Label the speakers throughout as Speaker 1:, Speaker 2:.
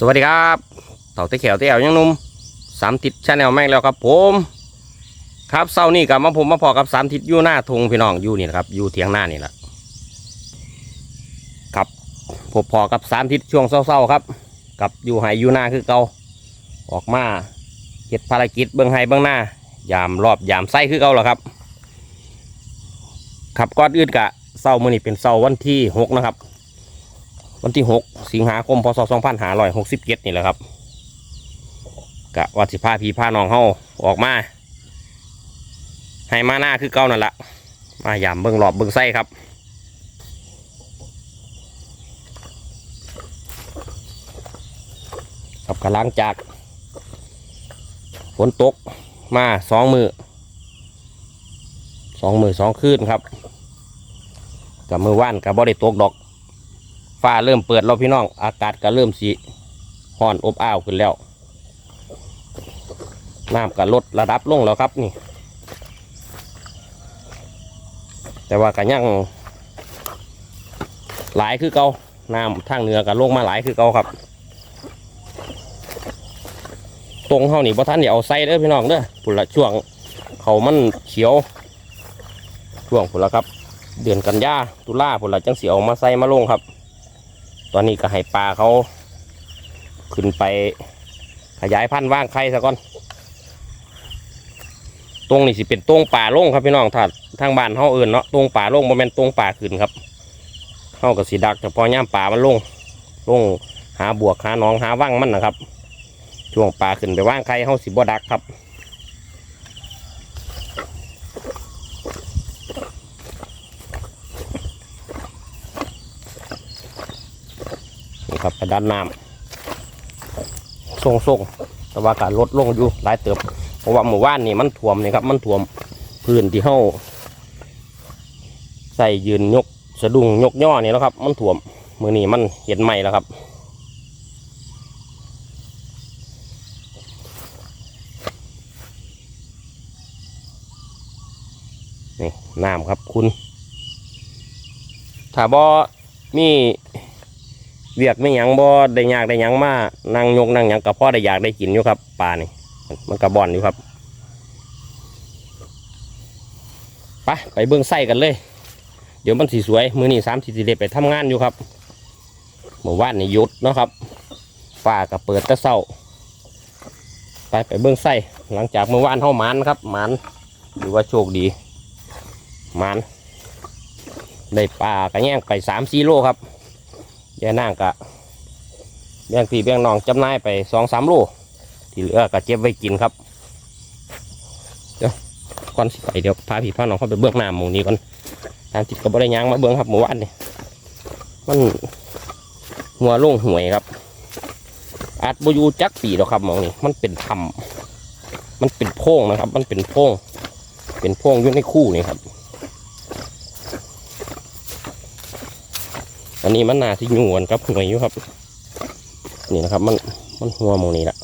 Speaker 1: สวัสดีครับเต่าตะเขียวเตะแอวยังนุ่มสามทิศชาแนลแม่งแล้วครับผม ครับเศร้านี่กับมาผมมาพอกับสามทิศอยู่หน้าทงพี่น้องอยู่นี่นะครับอยู่เทียงหน้านี่แหละครับผมพอกับสามทิศช่วงเศร้าๆครับ กับอยู่ไห้อยู่หน้าคือเกาออกมาเฮ็ดภารกิจเบื้องไห้เบื้องหน้า ยามรอบยามไส้คือเกาแล้วครับครับก้อนอื่นกะเศร้ามื่อนี้เป็นเศร้าวันที่หกนะครับ วันที่6สิงหาคมพศ2567นี่แหละครับกะวัดสิพาพี่พาน้องเฮาออกมาให้มาหน้าคือเก่านั่นละมายามเบิ่งหลอบเบิ่งไส้ครับครับกำลังจากฝนตกมาสองมือสองมือสองคืนครับกับมือว่านกับบ่ได้ตกดอก ฟ้าเริ่มเปิดแล้วพี่น้อง อากาศก็เริ่มสีห่อนอบอ้าวขึ้นแล้วน้ำก็ลดระดับลงแล้วครับนี่ แต่ว่าก็ยังหลายคือเกาน้ำทางเหนือก็ลงมาหลายคือเกาครับ ตรงเฮานี่บ่ท่านเดี๋ยวเอาใส่เด้อพี่น้องเด้อพุ่นละช่วงเขามันเขียว ช่วงพุ่นละครับ เดือนกันยาตุลาพุ่นละจังเสีเอามาใส่มาลงครับ ตอนนี้ก็ให้ปลาเขาขึ้นไปขยายพันธุ์ว่างไข่ซะก่อนตรงนี้สิเป็นตรงป่าลงครับพี่น้องถ้าทางบ้านเฮาเอื่นเนาะตรงป่าลงโมเมนตรงป่าขึ้นครับเฮากับสีดักแต่พอย่ามป่ามันลงลงหาบวกหาหนองหาว่างมันนะครับ ช่วงป่าขึ้นไปว่างไข่เฮาสิบ่ดักครับ ครับไปด้านน้ำส่งส่งๆแต่ว่าการลดลงอยู่หลายเติบ เพราะว่าหมู่บ้านนี่มันท่วมนี่ครับ มันท่วมพื้นที่เฮาใส่ยืนยกสะดุ้งยกย่อนี่แล้วครับ มันท่วมมือนี้มันเห็นใหม่แล้วครับนี่น้ำครับคุณ ถ้าบ่มี เวียกไม่หยังบ่ได้ยากได้หยังมานั่งยกนั่งหยังกับพ่อได้อยากได้กินอยู่ครับปลานี่มันกระบอนอยู่ครับไปไปเบื้องไส้กันเลย เดี๋ยวมันสีสวย มือนี่สามสี่สิเดไปทำงานอยู่ครับเมื่อวานนี่หยุดเนาะครับฟ้าก็เปิดตะเศร้าไปไปเบื้องไส้หลังจากเมื่อวานเท่ามันครับมันหรือว่าโชคดีมันได้ปลากระแย่งไปสามสี่โลครับ ยายนางกะแบ่งพี่แบ่งน้องจำนายไปสองสามโลที่เหลือก็เก็บไว้กินครับเดี๋ยวก่อนสิไปเดี๋ยวพาพี่พาน้องเข้าไปเบื้องหน้าหมูนี้ก่อนตามติดกับริยางมาเบื้องครับหมู่บ้านนี่มันหัวโล่งห่วยครับ อาจบอยูจักปีหรอกครับหมองนี่มันเป็นถ้ำมันเป็นโพรงนะครับ มันเป็นโพรงเป็นโพรงยู่ในคู่นี่ครับ อันนี้มันนาที่อยู่กับหวยอยู่ครับ นี่นะครับ มันมันหัวมองนี้แหละ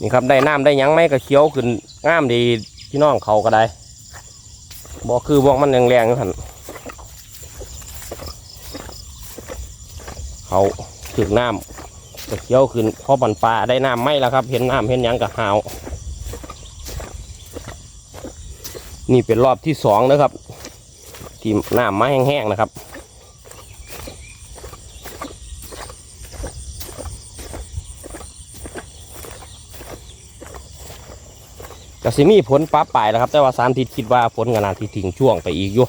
Speaker 1: นี่ครับได้น้ำได้ยังไหมก็เคี้ยวขึ้นงามดีพี่น้องเขาก็ได้บอกคือบอกมันแรงๆอยู่หันเขาถึงน้ำก็เคี้ยวขึ้นพอบันปลาได้น้ำไหมแล้วครับ เห็นน้ำเห็นยังกับหาว นี่เป็นรอบที่สองนะครับ ที่หน้ำมาแห้งๆนะครับ กระสิมีผลปลาปลายแล้วครับ แต่ว่าสามทิศคิดว่าผลขนาดที่ถึงช่วงไปอีกอยู่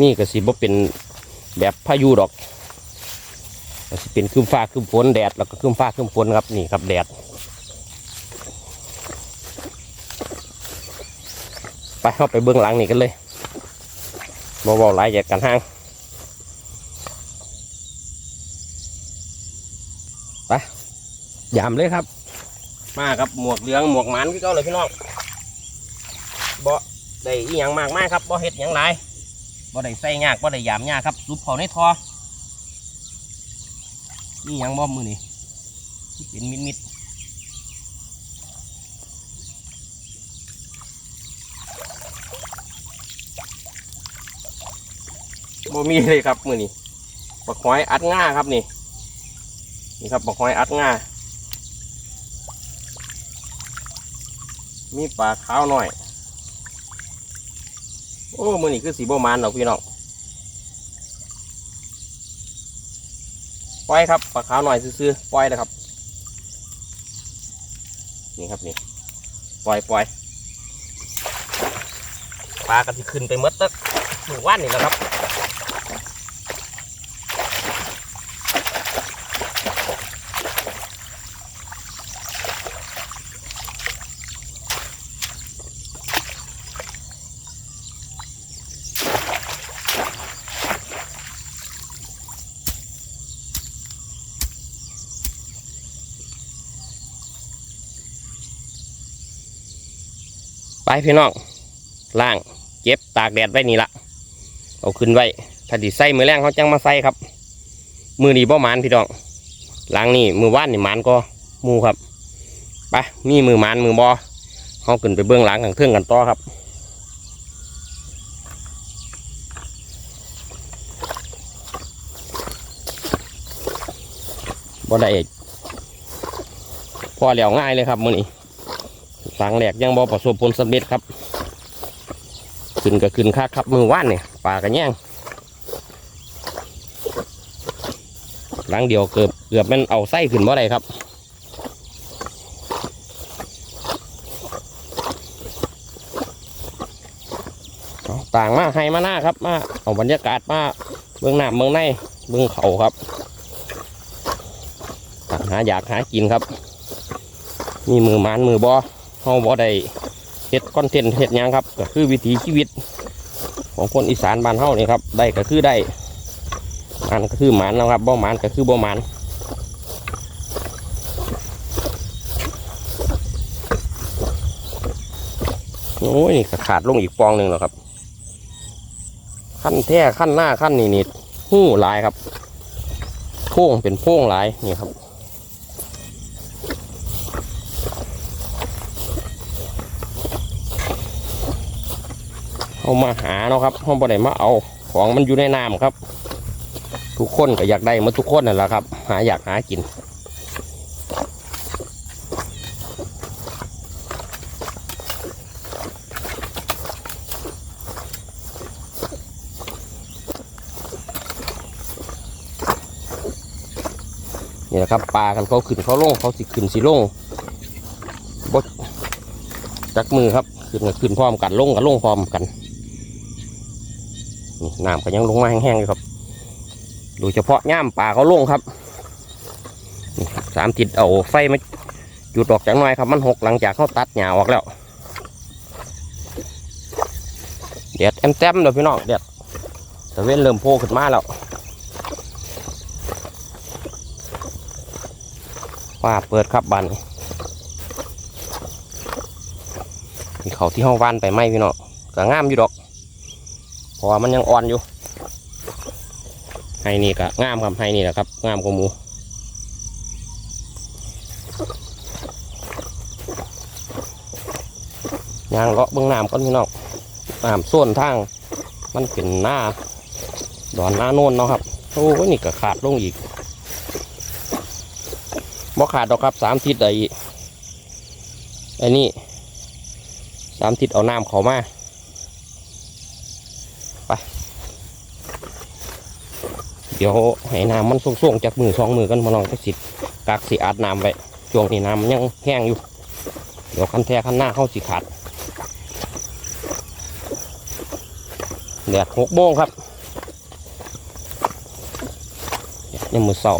Speaker 1: นี่กระสิบ่เป็นแบบพายุดอกกสิเป็นคืมฟ้าคืมฝนแดดแล้วก็คืมฟ้าคืมฝนครับนี่ครับแดดไปเข้าไปเบื้องหลังนี่กันเลย บเบาๆหลายจากกันห้างไปยามเลยครับ มากับหมวกเหลืองหมวกหมันก้าเลยพี่น้องบ่ได้อีหยังมากมากครับบ่เฮ็ดหยังหลายบ่ได้ใส่ยากบ่ได้ยามยากครับซุปเขาในทอนี่ยังบ่มือนี่ที่เป็นมิดมิด บ่มีเลยครับมือนี่บักหอยอัดง่าครับนี่นี่ครับบักหอยอัดง่ามีปลาขาวหน่อย โอ้มือนี่คือสีโบมานเราพี่น้องปล่อยครับปลาขาวหน่อยซื้อๆปล่อยนะครับ นี่ครับนี่ปล่อยปล่อยปลาก็ที่ขึ้นไปหมดตักหนึ่งวันนี่แหละครับ ไปพี่น้องล่างเก็บตากแดดไว้นี่ละเอาขึ้นไว้ถ้าดิใส่มือแรงเขาจังมาใส่ครับ มือนีบ่หมานพี่น้องล้างนี่มือว่านนี่หมานก็มูครับไปมีมือหมานมือบอเขาขึ้นไปเบื้องหลังข้างเทิงกันต่อครับบ่ได้เอกพอแล้วง่ายเลยครับมือนี้ สังแหลกยังบ่ประสบผลสำเร็จครับ ขึ้นก็ขึ้นค่าครับมือว่านเนี่ยปลากันแย่งหลังเดียวเกือบเกือบมันเอาไส้ขึ้นบ่ได้ครับต่างมาให้มาหน้าครับมาเอาบรรยากาศมาเบื้องหน้าเบื้องในเบื้องเขาครับหาอยากหากินครับมีมือมานมือบอ เฮาบ่ได้เฮ็ดคอนเทนต์เฮ็ดหยังครับ ก็คือวิถีชีวิต ของคนอีสานบ้านเฮานี่ครับ ได้ก็คือได้หมันก็คือหมันนะครับบ่หมันก็คือบ่หมันโอ้ยนี่ก็ขาดลงอีกปองหนึ่งแล้วครับ ขั้นแท้ขั้นหน้าขั้นนี่นี่หู้หลายครับโพ่งเป็นโพ่งหลายนี่ครับ เอามาหาเนาะครับเขาบ่ได้มาเอาของมันอยู่ในน้ำครับ ทุกคนก็อยากได้มาทุกคนนั่นแหละครับ หาอยากหากินนี่แหละครับปลากันเขาขึ้นเขาลงเขาสิขึ้นสิลงบดจักมือครับขึ้นก็ขึ้นพร้อมกันลงก็ลงพร้อมกัน น้ำก็ยังลงมาแห้งๆอยู่ครับ โดยเฉพาะย่ามป่าเขาลงครับนี่ครับสามจิตเอาไฟมาจุดออกจากหน่อยครับ มันหกหลังจากเขาตัดหญ้าออกแล้วเด็ดแอมแต้มเดี๋ยวพี่น้องเด็ดตะเวนเริ่มโผล่ขึ้นมาแล้วว่าเปิดครับบันนี่เขาที่ห้องวานไปไหมพี่น้องก็งามอยู่ดอก ราะว่ามันยังอ่อนอยู่ไฮนี่ก็งามครับไฮนี่แหละครับงามกว่าหมูยางเลาะเบื้องน้ำก่อนพี่น้องน้ำส่วนทางมันเป็นหน้าดอนหน้าโน่นเนาะครับโอ้ยนี่ก็ขาดลงอีกบ่ขาดดอกครับสามทิศไอ้ไอ้นี่สามทิศเอาน้ำเขามา ดี๋ยวให้น้ำมันส่งๆจากมือสองมือกันมาลองก็สิกากสีอาดน้ำไว้ช่วงนี้น้ำมันยังแห้งอยู่ เดี๋ยวคันแท้คันหน้าเข้าสิขาดแดดหกโมงครับยังมือเสา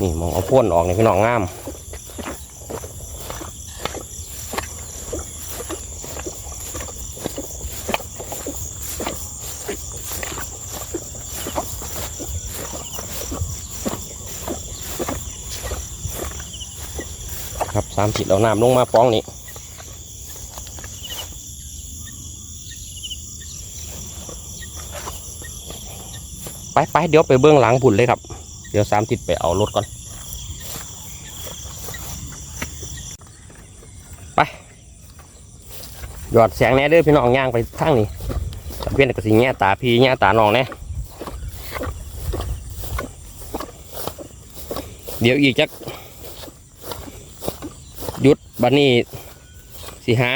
Speaker 1: นี่มองเอาพ่นออกในพี่น้องงาม สามสิบเราน้ำลงมาป้องนี่ไปไปเดี๋ยวไปเบื้องหลังผุนเลยครับ เดี๋ยวสามติดไปเอารถก่อน ไป หยอดแสงแน่เด้อพี่น้องย่างไปทางนี้เพี้ยนกระสีแง่ตาพี่แง่ตาน้องแน่เดี๋ยวอีกจัก บัดนี้สิหา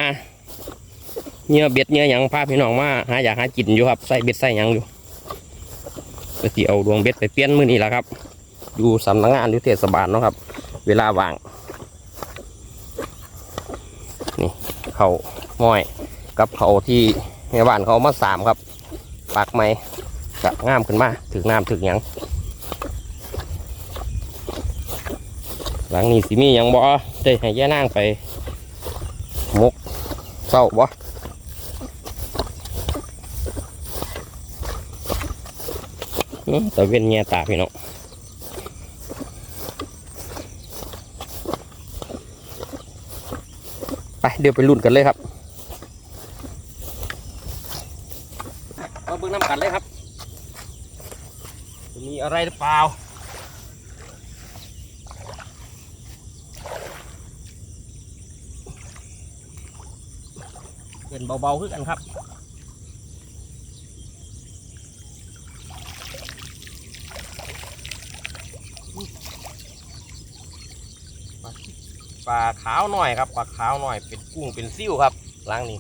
Speaker 1: เนื้อเบ็ดเนื้อหยังพาพี่น้องมาหาอยากหากินอยู่ครับใส่เบ็ดใส่หยังอยู่ก็สิเอาดวงเบ็ดไปเปลี่ยนมือนี่แหละครับ อยู่สำนักงานอยู่เทศบาลเนาะครับ เวลาว่าง นี่เขาม้อยกับเขาที่แม่บ้านเขาเอามาสามครับปากไม้กะงามขึ้นมาถึงน้ำถึงหยังหลังนี้สิมีหยังบ่ ได้ให้ย่านางไปมกเศร้าบ่อื้อแต่เว้นแง่ตาพี่น้องไปเดี๋ยวไปลุ้นกันเลยครับมาเบิ่งน้ำกันเลยครับ จะมีอะไรหรือเปล่า เบาๆขึ้นกันครับปลาขาวหน่อยครับปลาขาวหน่อยเป็นกุ้งเป็นซิ่วครับล้างนี้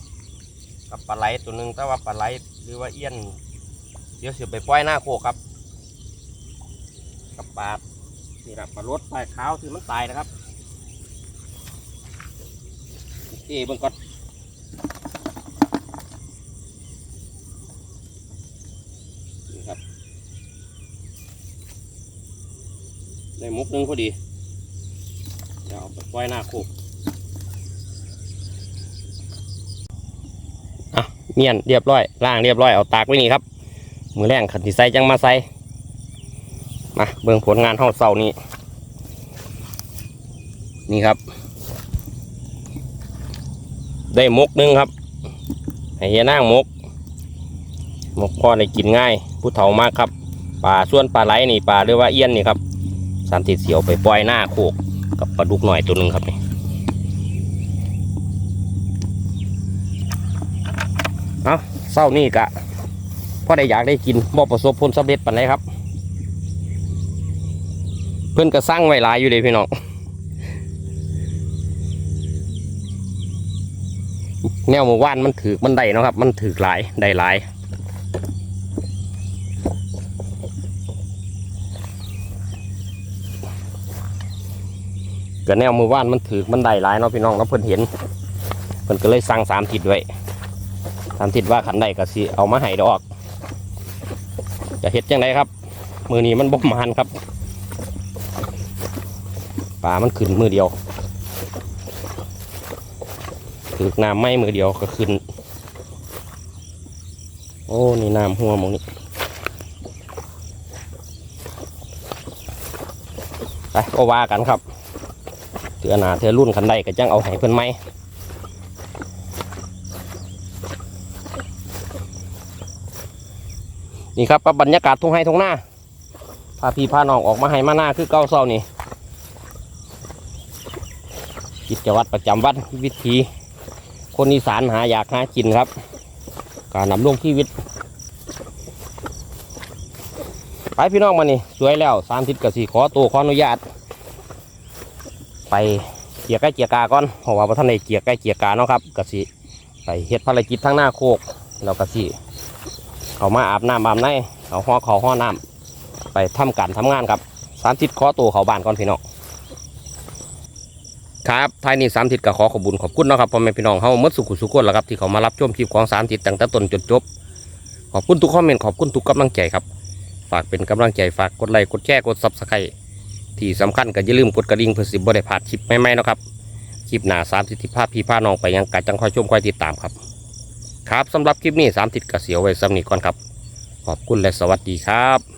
Speaker 1: กับปลาไหลตัวหนึ่งแต่ว่าปลาไหลหรือว่าเอี้ยน เดี๋ยวเสียไปปล่อยหน้าโคกครับ กับปลานี่ครับปลารสปลาขาวที่มันตายนะครับโอเคเบิ่งก่อนครับ ได้มุกหนึงพอดี เดี๋ยวเอาไปปล่อยหน้าโคกอะเมียนเรียบร้อยล่างเรียบร้อยเอาตากไว้นี่ครับ มือแรงขันที่ใส่จังมาใส่มาเบิ่งผลงานห้องเสานี้นี่ครับ ได้มกหนึงครับให้เฮียนั่งมก มกพอได้กินง่าย ผู้เฒ่ามากครับปลาส่วนปลาไหลนี่ปลาเรียกว่าเอี้ยนนี่ครับ สันติเสียวไปปล่อยหน้าโคกกับปลาดุกหน่อยตัวหนึ่งครับนี่เอาเศร้านี่กะพอได้อยากได้กินบ่ประสบผลสำเร็จปันไดครับ เพื่อนก็สร้างไว้หลายอยู่เลยพี่น้องแนวหมู่บ้านมันถือมันได้นะครับ มันถือหลายได้หลาย ก็แนวมือว่านมันถือมันได้หลายเนาะพี่น้องแล้วเพิ่นเห็นเพิ่นก็เลยสั่งสามทิศไว้สามทิศว่าขันได้ก็สิเอามาให้ดอกจะเฮ็ดยังไงครับ มือนี้มันบ่มานครับปลามันขึ้นมือเดียวถือน้ำไม่มือเดียวก็ขึ้น โอ้นี่น้ำหัวมองนี้ไปก็ว่ากันครับ อหนาเถือรุ่นคันใดก็จังเอาให้เพิ่นไหมนี่ครับบรรยากาศทุ่งไห้ทุ่งหน้าพาพี่พาน้องออกมาให้มาหน้าคือเก้าเศร้านี่กิจวัตรประจำวันวิถี คนอีสานหาอยากหากินครับ การนำลงชีวิตไปพี่น้องมานี่สวยแล้วสามทิศกสีขอตัวขออนุญาต ไปเกียร์ใกล้เกียร์กาก่อนเพราะว่าพระท่านในเกียร์ใกล้เกียร์กาเนาะครับกสิไปเฮ็ดภารกิจทั้งหน้าโคกแล้วกสิเขามาอาบน้ำอาบในเอาห้อเขาห้อน้ำไปทำการทำงานครับสามทิศขอตัวเขาบ้านก่อนพี่น้องครับท้ายนี้สามทิศก็ขอขอบุญขอบคุณนะครับพ่อแม่พี่น้องเฮาหมดสุขุสุขคนแล้วครับที่เขามารับชมคลิปของสามทิศตั้งแต่ต้นจนจบขอบคุณทุกคอมเมนต์ขอบคุณทุกกำลังใจครับ ฝากเป็นกำลังใจฝากกดไลค์กดแชร์กดซับสไครต์ ที่สำคัญก็อย่าลืมกดกระดิ่งเพื่อสิบบ่ได้พลาดคลิปใหม่ๆนะครับคลิปหน้าสามสิทธิภาพพี่พาน้องไปยังกัดจังคอยชมคอยติดตามครับ ครับสำหรับคลิปนี้สามติดกระเสียวไว้สำนีก่อนครับ ขอบคุณและสวัสดีครับ